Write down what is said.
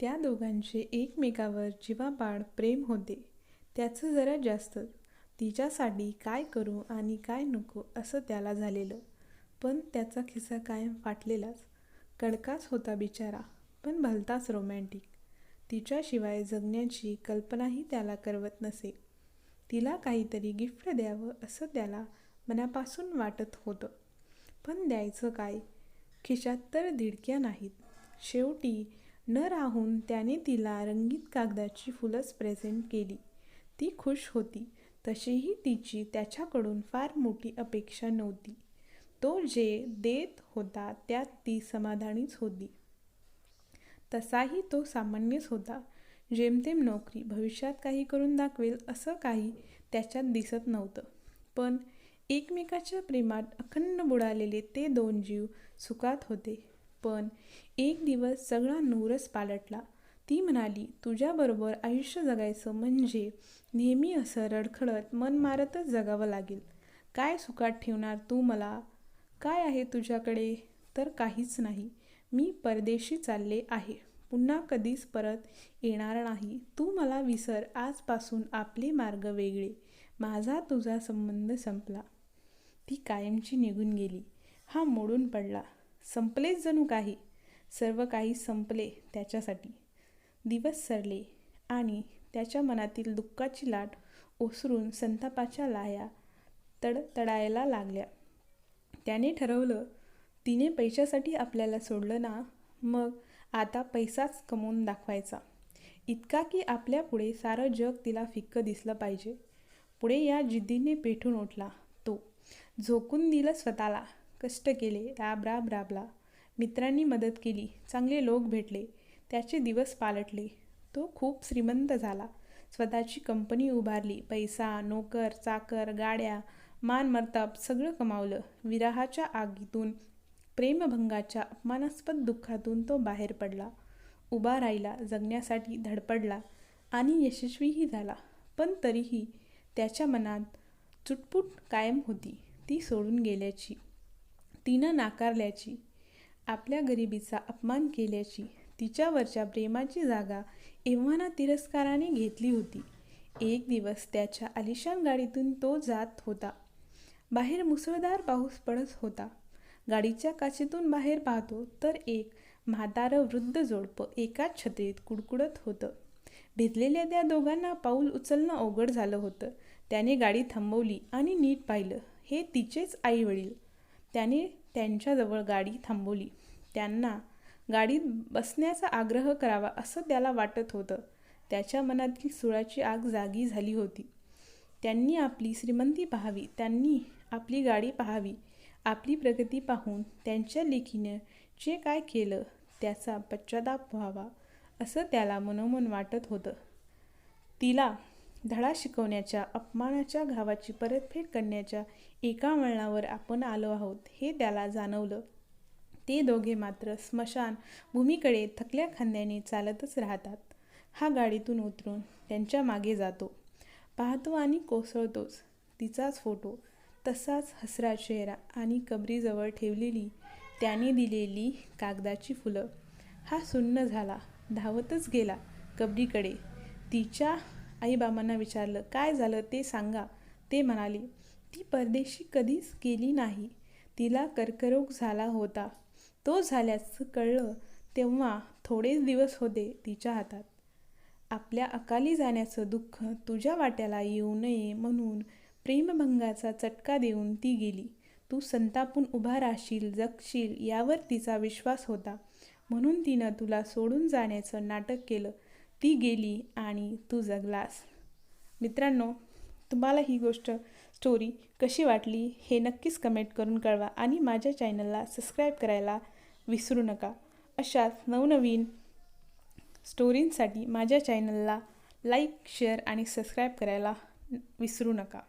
त्या दोघांचे एकमेकावर जीवापाड प्रेम होते त्याचं जरा जास्त तिच्यासाठी काय करू आणि काय नको असं त्याला झालेलं. पण त्याचा खिस्सा कायम फाटलेलाच. कडकाच होता बिचारा पण भलताच रोमॅन्टिक तिच्याशिवाय जगण्याची कल्पनाही त्याला करवत नसे. तिला काहीतरी गिफ्ट द्यावं असं त्याला मनापासून वाटत होतं. पण द्यायचं काय? खिशात तर दिडक्या नाहीत. शेवटी न राहून त्याने तिला रंगीत कागदाची फुलंच प्रेझेंट केली. ती खुश होती. तशीही तिची त्याच्याकडून फार मोठी अपेक्षा नव्हती. तो जे देत होता त्यात ती समाधानीच होती. तसाही तो सामान्यच होता. जेमतेम नोकरी भविष्यात काही करून दाखवेल असं काही त्याच्यात दिसत नव्हतं. पण एकमेकाच्या प्रेमात अखंड बुडालेले ते दोन जीव सुखात होते. पण एक दिवस सगळा नूरच पालटला. ती म्हणाली तुझ्याबरोबर आयुष्य जगायचं म्हणजे नेहमी असं रडखडत मन मारतच जगावं लागेल. काय सुखात ठेवणार तू मला? काय आहे तुझ्याकडे? तर काहीच नाही. मी परदेशी चालले आहे. पुन्हा कधीच परत येणार नाही. तू मला विसर. आजपासून आपले मार्ग वेगळे. माझा तुझा संबंध संपला. ती कायमची निघून गेली. हा मोडून पडला. संपलेच जणू काही. सर्व काही संपले त्याच्यासाठी. दिवस सरले आणि त्याच्या मनातील दुःखाची लाट ओसरून संतापाच्या लाया तडतडायला लागल्या. त्याने ठरवलं तिने पैशासाठी आपल्याला सोडलं ना मग आता पैसाच कमवून दाखवायचा. इतका की आपल्या पुढे सारं जग तिला फिक्क दिसलं पाहिजे. पुढे या जिद्दीने पेठून उठला तो. झोकून दिलं स्वतःला. कष्ट केले. राब राब राबला मित्रांनी मदत केली. चांगले लोक भेटले. त्याचे दिवस पालटले. तो खूप श्रीमंत झाला. स्वतःची कंपनी उभारली. पैसा नोकर चाकर गाड्या मान मर्ताब सगळं कमावलं. विराहाच्या आगीतून प्रेमभंगाच्या अपमानास्पद दुःखातून तो बाहेर पडला. उभा राहिला जगण्यासाठी धडपडला आणि यशस्वीही झाला. पण तरीही त्याच्या मनात चुटपुट कायम होती. ती सोडून गेल्याची. तिनं नाकारल्याची आपल्या गरिबीचा अपमान केल्याची तिच्यावरच्या प्रेमाची जागा एव्हाना तिरस्काराने घेतली होती. एक दिवस त्याच्या आलिशान गाडीतून तो जात होता. बाहेर मुसळधार पाऊस पडत होता. गाडीच्या काचेतून बाहेर पाहतो तर एक म्हातारं वृद्ध जोडपं एकाच छत्रीत कुडकुडत होतं. भिजलेल्या त्या दोघांना पाऊल उचलणं अवघड झालं होतं. त्याने गाडी थांबवली आणि नीट पाहिलं. हे तिचेच आई वडील. त्याने त्यांच्याजवळ गाडी थांबवली. त्यांना गाडीत बसण्याचा आग्रह करावा असं त्याला वाटत होतं. त्याच्या मनातली सुळाची आग जागी झाली होती. त्यांनी आपली श्रीमंती पाहावी त्यांनी आपली गाडी पाहावी आपली प्रगती पाहून त्यांच्या लेखीनं जे काय केलं त्याचा पश्चाताप व्हावा असं त्याला मनोमन वाटत होतं. तिला धडा शिकवण्याच्या अपमानाच्या घावाची परतफेड करण्याच्या एका वळणावर आपण आलो आहोत हे त्याला जाणवलं. ते दोघे मात्र स्मशान भूमीकडे थकल्या खांद्याने चालतच राहतात. हा गाडीतून उतरून त्यांच्या मागे जातो. पाहतो आणि कोसळतोच. तिचाच फोटो तसाच हसरा चेहरा आणि कबरीजवळ ठेवलेली त्याने दिलेली कागदाची फुलं. हा सुन्न झाला धावतच गेला कबरीकडे. तिच्या आईबाबांना विचारलं काय झालं ते सांगा. ते म्हणाले ती परदेशी कधीच गेली नाही. तिला कर्करोग झाला होता. तो झाल्याचं कळलं तेव्हा थोडेच दिवस होते तिच्या हातात. आपल्या अकाली जाण्याचं दुःख तुझ्या वाट्याला येऊ नये म्हणून प्रेमभंगाचा चटका देऊन ती गेली. तू संतापून उभा राहशील जगशील यावर तिचा विश्वास होता. म्हणून तिनं तुला सोडून जाण्याचं नाटक केलं. ती गेली आणि तू जगलास मित्रांनो तुम्हाला ही गोष्ट स्टोरी कशी वाटली हे नक्कीच कमेंट करून कळवा आणि माझ्या चॅनलला सबस्क्राईब करायला विसरू नका. अशाच नवनवीन स्टोरींसाठी माझ्या चॅनलला लाईक शेअर आणि सबस्क्राईब करायला विसरू नका.